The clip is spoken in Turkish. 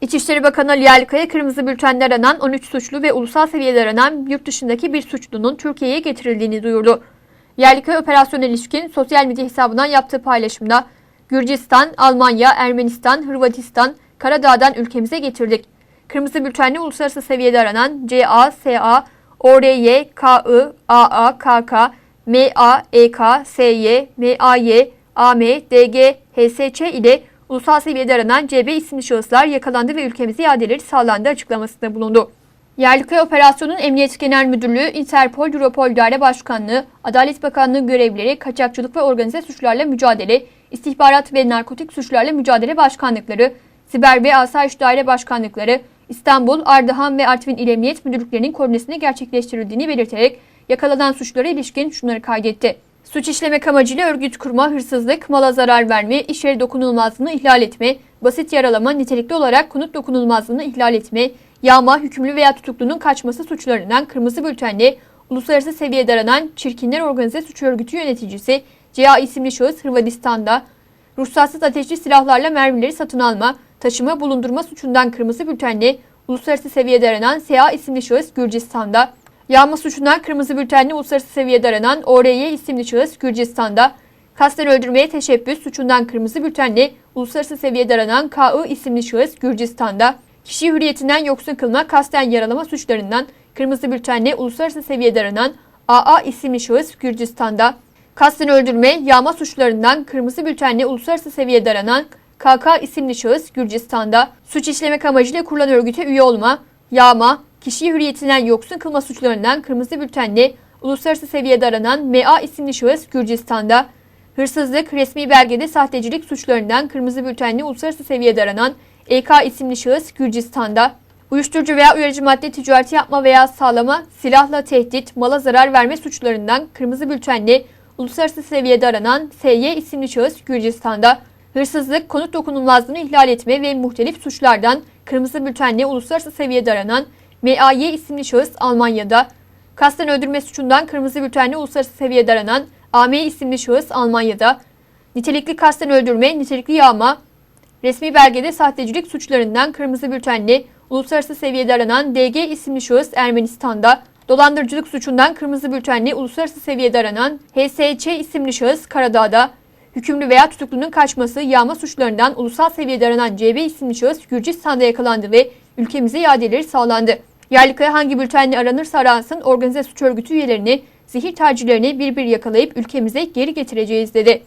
İçişleri Bakanı Ali Yerlikaya kırmızı bültende aranan 13 suçlu ve ulusal seviyede aranan yurt dışındaki bir suçlunun Türkiye'ye getirildiğini duyurdu. Yerlikaya operasyona ilişkin sosyal medya hesabından yaptığı paylaşımda Gürcistan, Almanya, Ermenistan, Hırvatistan, Karadağ'dan ülkemize getirdik. Kırmızı bültenli uluslararası seviyede aranan CA, SA, ORY, KI, AA, KK, MA, EK, SY, MAY, AM, DG, HSÇ ile ulusal seviyede aranan CB isimli şahıslar yakalandı ve ülkemize iadeleri sağlandı açıklamasında bulundu. Yerlikaya Operasyon'un Emniyet Genel Müdürlüğü, Interpol, Europol İdare Başkanlığı, Adalet Bakanlığı görevlileri, kaçakçılık ve organize suçlarla mücadele, istihbarat ve narkotik suçlarla mücadele başkanlıkları, Siber ve Asayiş Daire Başkanlıkları, İstanbul, Ardahan ve Artvin İl Emniyet Müdürlüklerinin koordinasyonu gerçekleştirildiğini belirterek yakalanan suçlara ilişkin şunları kaydetti. Suç işlemek amacıyla örgüt kurma, hırsızlık, mala zarar verme, iş yeri dokunulmazlığını ihlal etme, basit yaralama, nitelikli olarak konut dokunulmazlığını ihlal etme, yağma, hükümlü veya tutuklunun kaçması suçlarından kırmızı bültenle uluslararası seviyede aranan Çirkinler Organize Suç Örgütü yöneticisi CA isimli şahıs Hırvatistan'da ruhsatsız ateşli silahlarla mermileri satın alma, taşıma, bulundurma suçundan kırmızı bültenle uluslararası seviyede aranan SA isimli şahıs Gürcistan'da, yağma suçundan kırmızı bültenli uluslararası seviyede aranan ORY isimli şahıs Gürcistan'da, kasten öldürmeye teşebbüs suçundan kırmızı bültenle uluslararası seviyede aranan KI isimli şahıs Gürcistan'da, kişi hürriyetinden yoksun kılma, kasten yaralama suçlarından kırmızı bültenle uluslararası seviyede aranan AA isimli şahıs Gürcistan'da, kasten öldürme, yağma suçlarından kırmızı bültenle uluslararası seviyede aranan KK isimli şahıs Gürcistan'da, suç işlemek amacıyla kurulan örgüte üye olma, yağma, kişiyi hürriyetinden yoksun kılma suçlarından kırmızı bültenle uluslararası seviyede aranan MA isimli şahıs Gürcistan'da, hırsızlık, resmi belgede sahtecilik suçlarından kırmızı bültenli uluslararası seviyede aranan EK isimli şahıs Gürcistan'da, uyuşturucu veya uyarıcı madde ticareti yapma veya sağlama, silahla tehdit, mala zarar verme suçlarından kırmızı bültenli uluslararası seviyede aranan SY isimli şahıs Gürcistan'da, hırsızlık, konut dokunulmazlığını ihlal etme ve muhtelif suçlardan kırmızı bültenle uluslararası seviyede aranan MAY isimli şahıs Almanya'da, kasten öldürme suçundan kırmızı bültenle uluslararası seviyede aranan AM isimli şahıs Almanya'da, nitelikli kasten öldürme, nitelikli yağma, resmi belgede sahtecilik suçlarından kırmızı bültenli uluslararası seviyede aranan DG isimli şahıs Ermenistan'da, dolandırıcılık suçundan kırmızı bültenli uluslararası seviyede aranan HSÇ isimli şahıs Karadağ'da, hükümlü veya tutuklunun kaçması, yağma suçlarından ulusal seviyede aranan CB isimli şahıs Gürcistan'da yakalandı ve ülkemize iadeleri sağlandı. Yerlikaya hangi bültenle aranırsa aransın organize suç örgütü üyelerini, zehir tacirlerini bir bir yakalayıp ülkemize geri getireceğiz dedi.